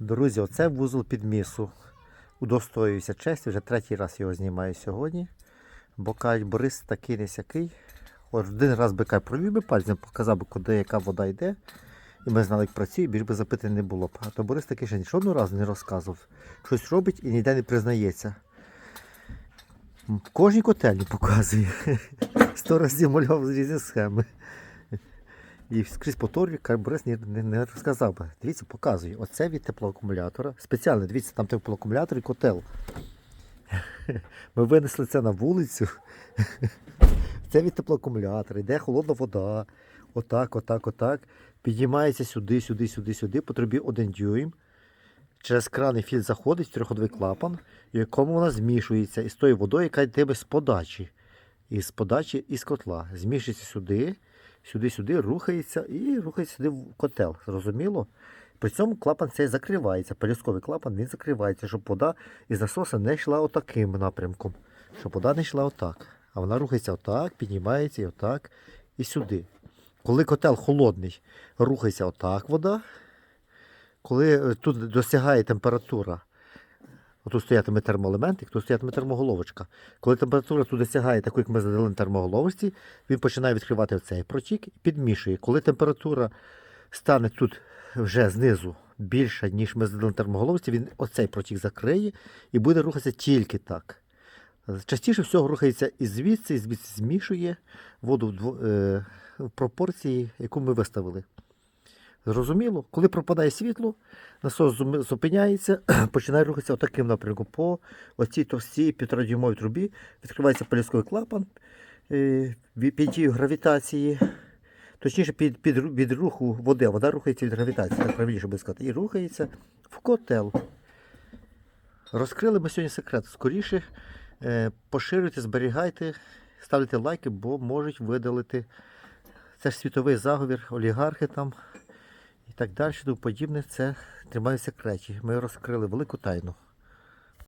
Друзі, оце вузол підмісу. Удостоююся честі, вже третій раз його знімаю сьогодні. Бо кажуть, Борис такий не сякий. Один раз би кай провів би пальцем, показав би, куди яка вода йде. І ми знали, як працює, більш би запитань не було б. А то Борис такий ще ні жодного разу не розказував. Щось робить і ніде не признається. Кожній котельні показує. Сто разів малював з різні схеми. І скрізь повторюю, каже, Борис не, не, не розказав би. Дивіться, показую. Оце від теплоакумулятора. Спеціально, дивіться, там теплоакумулятор і котел. Ми винесли це на вулицю. Це від теплоакумулятора, йде холодна вода. Отак, отак, отак. Підіймається сюди, сюди, сюди, сюди, по трубі один дюйм. Через кран фільтр заходить трьохходовий клапан, в якому вона змішується із тою водою, яка йде з подачі. Із подачі із котла. Змішується сюди, сюди, сюди, рухається і рухається сюди в котел. Зрозуміло? При цьому клапан цей закривається. Пелюстковий клапан він закривається, щоб вода із насоса не йшла отаким напрямком. Щоб вода не йшла отак. А вона рухається отак, піднімається і отак, і сюди. Коли котел холодний, рухається отак вода. Коли е, тут досягає температура, тут стоятиме термоелементик, тут стоятиме термоголовочка. Коли температура тут досягає таку, як ми задали на термоголовочці, він починає відкривати цей протік і підмішує. Коли температура стане тут вже знизу більша, ніж ми задали на термоголовці, він оцей протік закриє і буде рухатися тільки так. Частіше всього рухається і звідси, і звідси змішує воду в, е, в пропорції, яку ми виставили. Зрозуміло, коли пропадає світло, насос зупиняється, починає рухатися отаким напрямком. По оцій товстій півторадюймовій трубі відкривається пелюстковий клапан е, під дією гравітації. Точніше, під, під, від руху води, вода рухається від гравітації, так правильніше би сказати, і рухається в котел. Розкрили ми сьогодні секрет. Скоріше е, поширюйте, зберігайте, ставте лайки, бо можуть видалити. Це ж світовий заговір, олігархи там і так далі, тому подібне. Це тримаються кречі. Ми розкрили велику тайну.